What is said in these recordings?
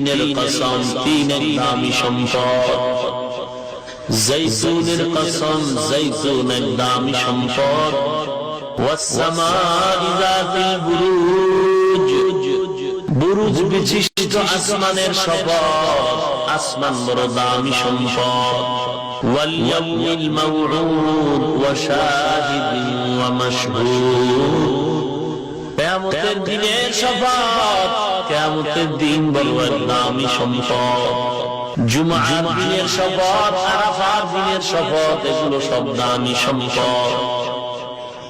তিনের কসম তিন এক দামি সম্পদ জৈতুনের কসম জৈতুন এক দামি সম্পদ والسماء ذات البروج বুরুজ বিশিষ্ট আসমানের শপথ আসমান বড় দামি সম্পদ واليوم الموعود وشاهد ومشهود কেয়ামতের দিনের শপথ কেয়ামতের দিন বড় এক দামি সম্পদ জুমার দিনের শপথ আরাফার দিনের শপথ এগুলো সব দামি সম্পদ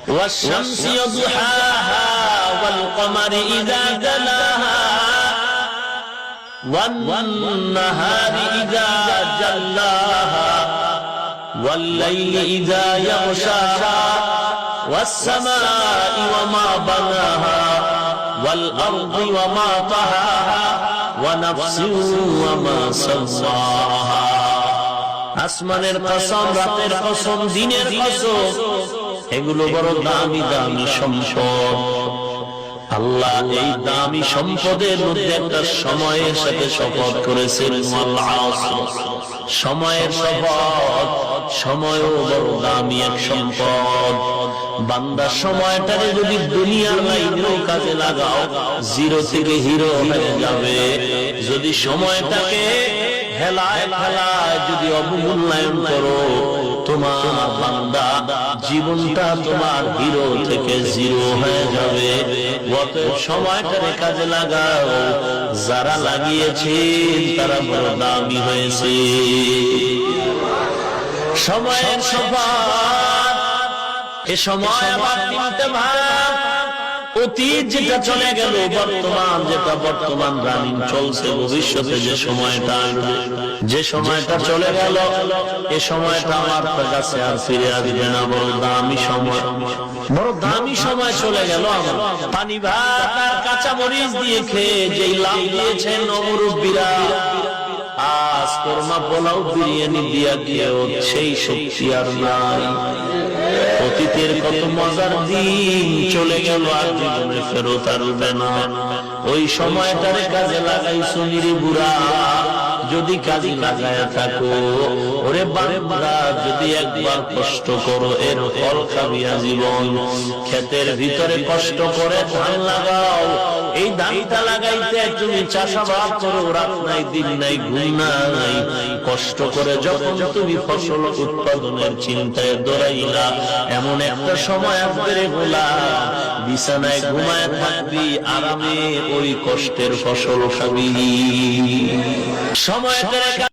والشمس وضحاها والقمر إذا جلاها والنهار إذا جلاها والليل إذا يغشاها والسماء وما بناها والأرض وما طهاها ونفس وما سواها আসমানের কসম রাতের কসম দিনের কসম এগুলো বড় দামি দামি সম্পদ আল্লাহ এই দামি সম্পদের মধ্যে একটা সময়ের সাথে শপথ করেছেন ওয়াল আসর। সময়ের শপথ দামি যদি দুনিয়ার কাজে লাগাও অবমূল্যায়ন করো, তোমার বান্দা জীবনটা তোমার হিরো থেকে জিরো হয়ে যাবে। সময়টারে কাজে লাগাও। যারা লাগিয়েছে তারা বড় দামি হয়েছে। সময়ের সবার এ সময় আবার তিনটে ভাগ। অতীত যেটা চলে গেল বর্তমান যেটা বর্তমান রানিং চলছে ভবিষ্যতে যে সময়টা যে সময়টা চলে গেল এ সময়টা আমার কাছে আর ফিরে আসবে না বড় দামি সময়। বড় দামি সময় চলে গেল আমার। পানি ভাত আর কাঁচা মরিচ দিয়ে খেয়ে যেই লাভ দিয়েছেন অমরুব্বীরা কোরমা পোলাও, বিরিয়ানি দিয়া গিয়েও সেই শক্তি আর নাই। অতীতের কত মজার দিন চলে গেল, আর জীবনে ফেরত আর না। ওই সময়টারে কাজে লাগাই সুন্দরী বুড়া যদি কাজে লাগায় থাকো যদি একবার কষ্ট করো, এর ফল খাবিয়া জীবন। ক্ষেতের ভিতরে কষ্ট করে ধান লাগাও। এই ধানটা লাগাইতে তুমি চাষাবাদ করো, রাত নাই, দিন নাই, ঘুম নাই। কষ্ট করে যখন তুমি ফসল উৎপাদনের চিন্তায় দৌড়াইলা, এমন একটা সময় আসবে গোলাম বিছানায় ঘুমায় থাকবি, আরামে ওই কষ্টের ফসল খাবি। সময়টা